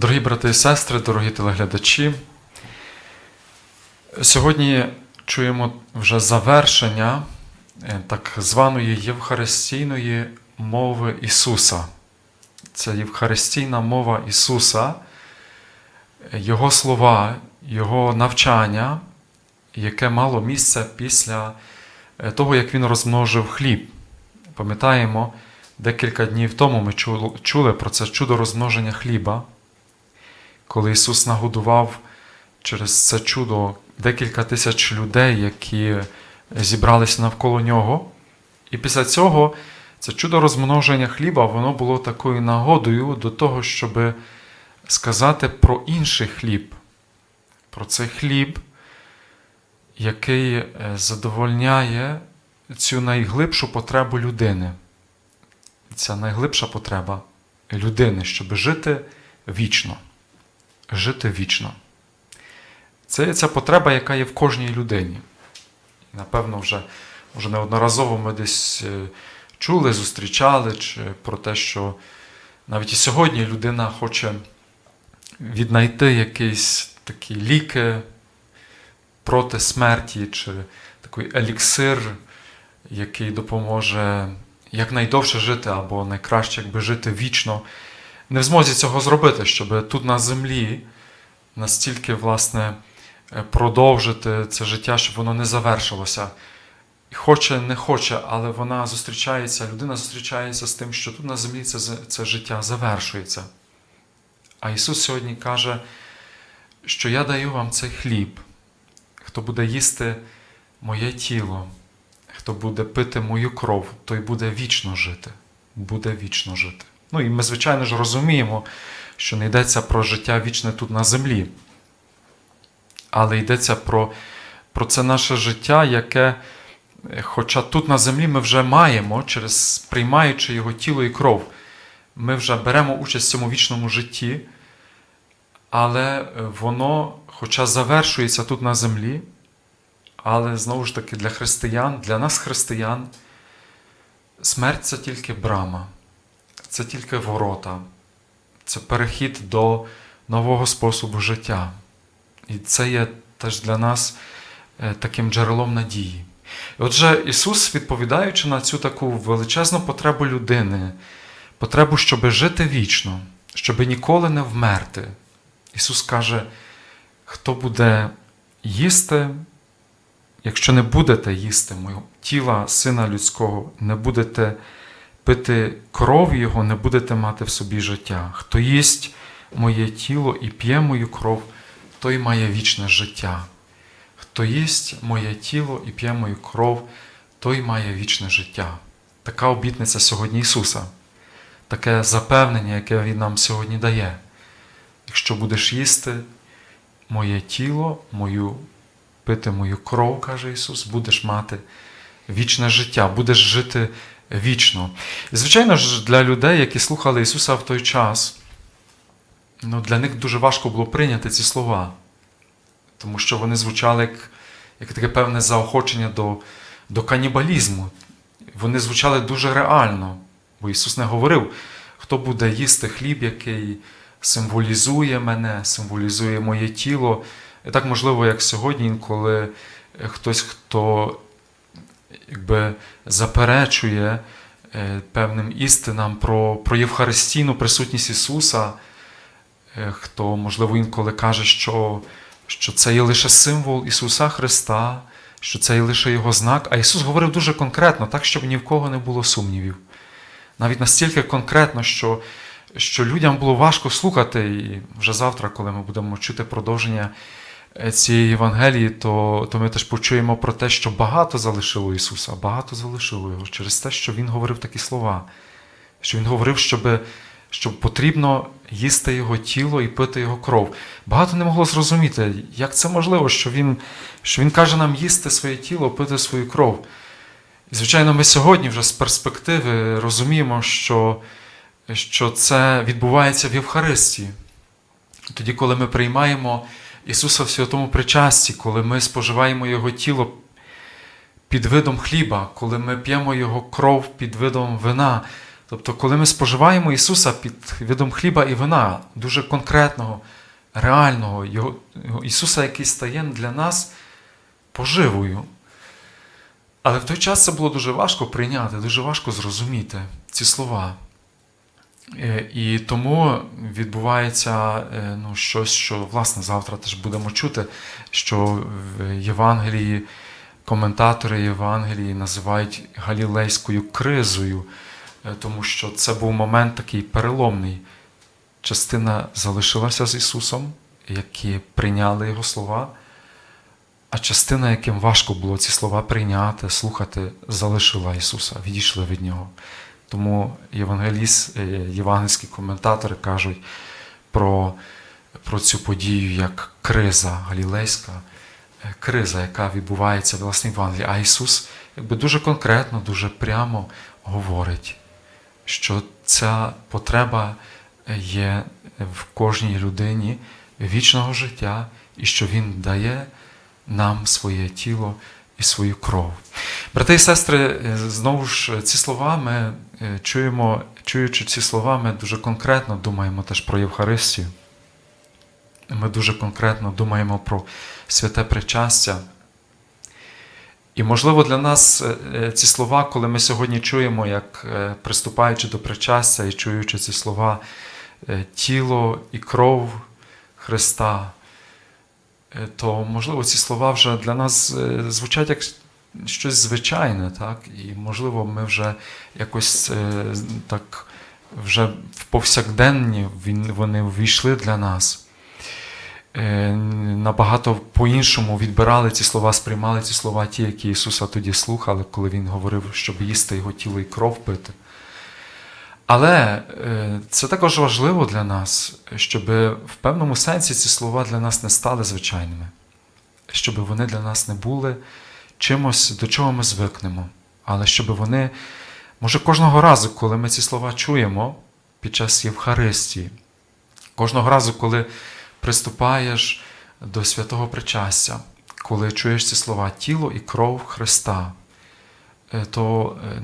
Дорогі брати і сестри, дорогі телеглядачі, сьогодні чуємо вже завершення е, так званої Євхаристійної мови Ісуса. Це Євхаристійна мова Ісуса, Його слова, Його навчання, яке мало місце після е, того, як Він розмножив хліб. Пам'ятаємо, декілька днів тому ми чули про це чудо розмноження хліба коли Ісус нагодував через це чудо декілька тисяч людей, які зібралися навколо нього. І після цього це чудо розмноження хліба, воно було такою нагодою до того, щоб сказати про інший хліб, про цей хліб, який е, задовольняє цю найглибшу потребу людини. Ця найглибша потреба людини, щоб жити вічно жити вічно. Це ця потреба, яка є в кожній людині. Напевно, вже, вже неодноразово ми десь е, чули, зустрічали чи про те, що навіть і сьогодні людина хоче віднайти якісь такі ліки проти смерті, чи такий еліксир, який допоможе якнайдовше жити або найкраще якби жити вічно не в змозі цього зробити, щоб тут на землі настільки власне е, продовжити це життя, щоб воно не завершилося. Хоче, не хоче, але вона зустрічається, людина зустрічається з тим, що тут на землі це, це життя завершується. А Ісус сьогодні каже, що я даю вам цей хліб, хто буде їсти моє тіло, хто буде пити мою кров, той буде вічно жити. Буде вічно жити. Ну і ми, звичайно ж, розуміємо, що не йдеться про життя вічне тут на землі, але йдеться про, про це наше життя, яке, е, хоча тут на землі ми вже маємо, через приймаючи його тіло і кров, ми вже беремо участь в цьому вічному житті, але е, воно, хоча завершується тут на землі, але знову ж таки для християн, для нас, християн, смерть це тільки брама це тільки ворота, це перехід до нового способу життя. І це є теж для нас е, таким джерелом надії. Отже, Ісус, відповідаючи на цю таку величезну потребу людини, потребу, щоб жити вічно, щоб ніколи не вмерти, Ісус каже, хто буде їсти, якщо не будете їсти мого тіла Сина Людського, не будете пити кров Його, не будете мати в собі життя. Хто їсть моє тіло і п'є мою кров, той має вічне життя. Хто їсть моє тіло і п'є мою кров, той має вічне життя. Така обітниця сьогодні Ісуса, таке запевнення, яке Він нам сьогодні дає. Якщо будеш їсти моє тіло, мою, пити мою кров, каже Ісус, будеш мати вічне життя, будеш жити вічно. І, звичайно ж, для людей, які слухали Ісуса в той час, ну, для них дуже важко було прийняти ці слова, тому що вони звучали як, як таке певне заохочення до, до канібалізму. Вони звучали дуже реально, бо Ісус не говорив, хто буде їсти хліб, який символізує мене, символізує моє тіло. І так можливо, як сьогодні, інколи хтось, хто якби заперечує е, певним істинам про, про Євхаристійну присутність Ісуса, е, хто, можливо, інколи каже, що, що це є лише символ Ісуса Христа, що це є лише Його знак. А Ісус говорив дуже конкретно, так, щоб ні в кого не було сумнівів. Навіть настільки конкретно, що, що людям було важко слухати, і вже завтра, коли ми будемо чути продовження цієї Євангелії, то, то ми теж почуємо про те, що багато залишило Ісуса, багато залишило Його через те, що Він говорив такі слова, що Він говорив, щоб, щоб потрібно їсти Його тіло і пити Його кров. Багато не могло зрозуміти, як це можливо, що Він, що він каже нам їсти своє тіло, пити свою кров. І, звичайно, ми сьогодні вже з перспективи розуміємо, що, що це відбувається в Євхаристії. Тоді, коли ми приймаємо Ісуса в святому причасті, коли ми споживаємо Його тіло під видом хліба, коли ми п'ємо Його кров під видом вина, Тобто, коли ми споживаємо Ісуса під видом хліба і вина, дуже конкретного, реального, його, Ісуса, який стає для нас поживою. Але в той час це було дуже важко прийняти, дуже важко зрозуміти ці слова. Е, І тому відбувається е, ну, щось, що власне завтра теж будемо чути, що в Євангелії коментатори Євангелії називають галілейською кризою, е, тому що це був момент такий переломний. Частина залишилася з Ісусом, які прийняли Його слова, а частина, яким важко було ці слова прийняти, слухати, залишила Ісуса, відійшли від Нього. Тому євангеліст, е, євангельські коментатори кажуть про, про цю подію як криза галілейська, е, криза, яка відбувається власне в Євангелії. А Ісус якби дуже конкретно, дуже прямо говорить, що ця потреба є в кожній людині вічного життя, і що Він дає нам своє тіло і свою кров. Брати і сестри, е, знову ж ці слова ми е, чуємо, чуючи ці слова, ми дуже конкретно думаємо теж про Євхаристію. Ми дуже конкретно думаємо про святе причастя. І, можливо, для нас е, е, ці слова, коли ми сьогодні чуємо, як е, приступаючи до причастя і чуючи ці слова, е, тіло і кров Христа, е, то, можливо, ці слова вже для нас е, звучать як щось звичайне, так? І, можливо, ми вже якось е, так вже в повсякденні вони ввійшли для нас. Е, Набагато по-іншому відбирали ці слова, сприймали ці слова, ті, які Ісуса тоді слухали, коли Він говорив, щоб їсти Його тіло і кров пити. Але е, це також важливо для нас, щоб в певному сенсі ці слова для нас не стали звичайними, щоб вони для нас не були чимось, до чого ми звикнемо, але щоб вони, може, кожного разу, коли ми ці слова чуємо під час Євхаристії, кожного разу, коли приступаєш до святого причастя, коли чуєш ці слова тіло і кров Христа, е, то е,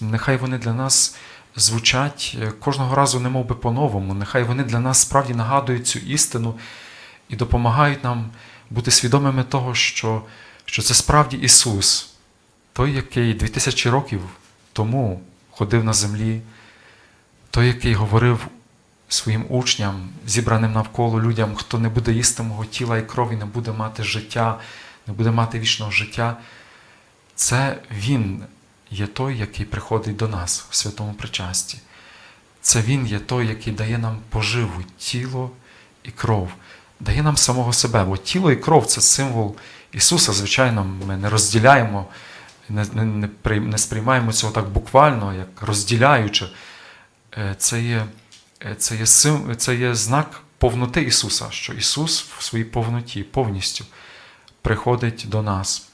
нехай вони для нас звучать е, кожного разу немов би по-новому. Нехай вони для нас справді нагадують цю істину і допомагають нам бути свідомими того, що, що це справді Ісус, той, який 2000 років тому ходив на землі, той, який говорив своїм учням, зібраним навколо людям, хто не буде їсти мого тіла і крові, не буде мати життя, не буде мати вічного життя. Це Він є той, який приходить до нас в святому причасті. Це Він є той, який дає нам поживу, тіло і кров, дає нам самого себе. Бо тіло і кров це символ Ісуса. Звичайно, ми не розділяємо, не, не, не, сприймаємо цього так буквально, як розділяючи. Е, Це є, е, це є, сим, це є знак повноти Ісуса, що Ісус в своїй повноті, повністю приходить до нас.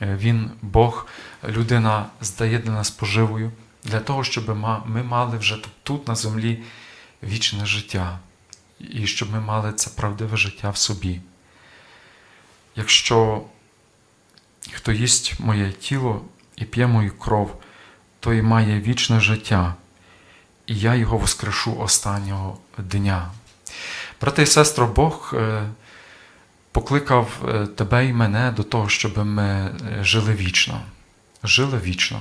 Е, Він, Бог, людина здає для нас поживою, для того, щоб ми мали вже тут, на землі вічне життя, і щоб ми мали це правдиве життя в собі. Якщо хто їсть моє тіло і п'є мою кров, той має вічне життя, і я його воскрешу останнього дня. Брати і сестро, Бог е, покликав е, тебе і мене до того, щоб ми е, жили вічно. Жили вічно,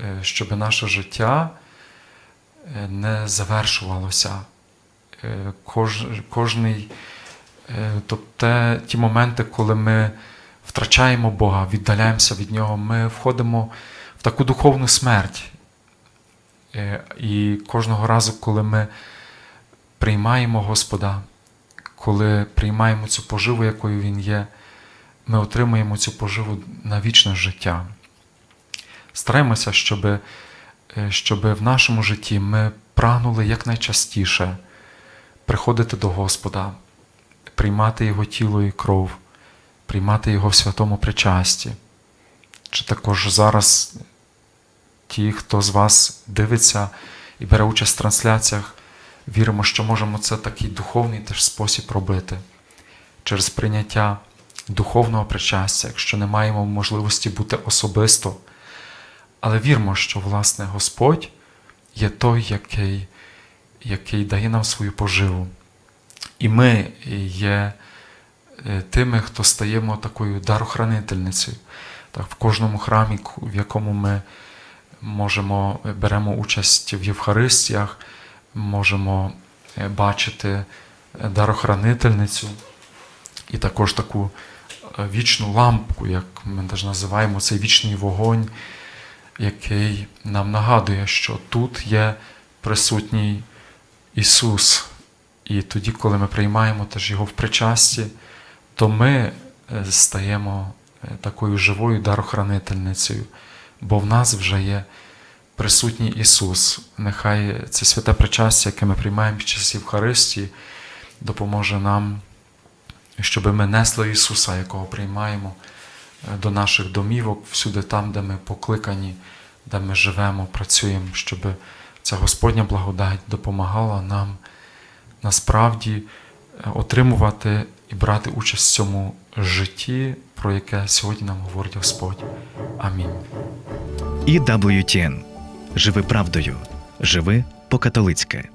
е, щоб наше життя не завершувалося. Кож, кожний, тобто ті моменти, коли ми втрачаємо Бога, віддаляємося від Нього, ми входимо в таку духовну смерть. І кожного разу, коли ми приймаємо Господа, коли приймаємо цю поживу, якою Він є, ми отримуємо цю поживу на вічне життя. Стараємося, щоб, е, щоб в нашому житті ми прагнули якнайчастіше приходити до Господа, приймати Його тіло і кров, приймати Його в святому причасті. Чи також зараз ті, хто з вас дивиться і бере участь в трансляціях, віримо, що можемо це такий духовний теж спосіб робити через прийняття духовного причастя, якщо не маємо можливості бути особисто. Але віримо, що власне Господь є той, який, який дає нам свою поживу. І ми є е, тими, хто стаємо такою дарохранительницею. Так, в кожному храмі, в якому ми можемо беремо участь в Євхаристіях, можемо е, бачити е, дарохранительницю і також таку е, вічну лампку, як ми теж називаємо цей вічний вогонь, який нам нагадує, що тут є присутній Ісус. І тоді, коли ми приймаємо теж Його в причасті, то ми стаємо такою живою дарохранительницею, бо в нас вже є присутній Ісус. Нехай це святе причастя, яке ми приймаємо під час Євхаристії, допоможе нам, щоб ми несли Ісуса, якого приймаємо е, до наших домівок, всюди там, де ми покликані, де ми живемо, працюємо, щоб ця Господня благодать допомагала нам насправді е, отримувати і брати участь в цьому житті, про яке сьогодні нам говорить Господь. Амінь. І WTN. Живи правдою. Живи по-католицьки.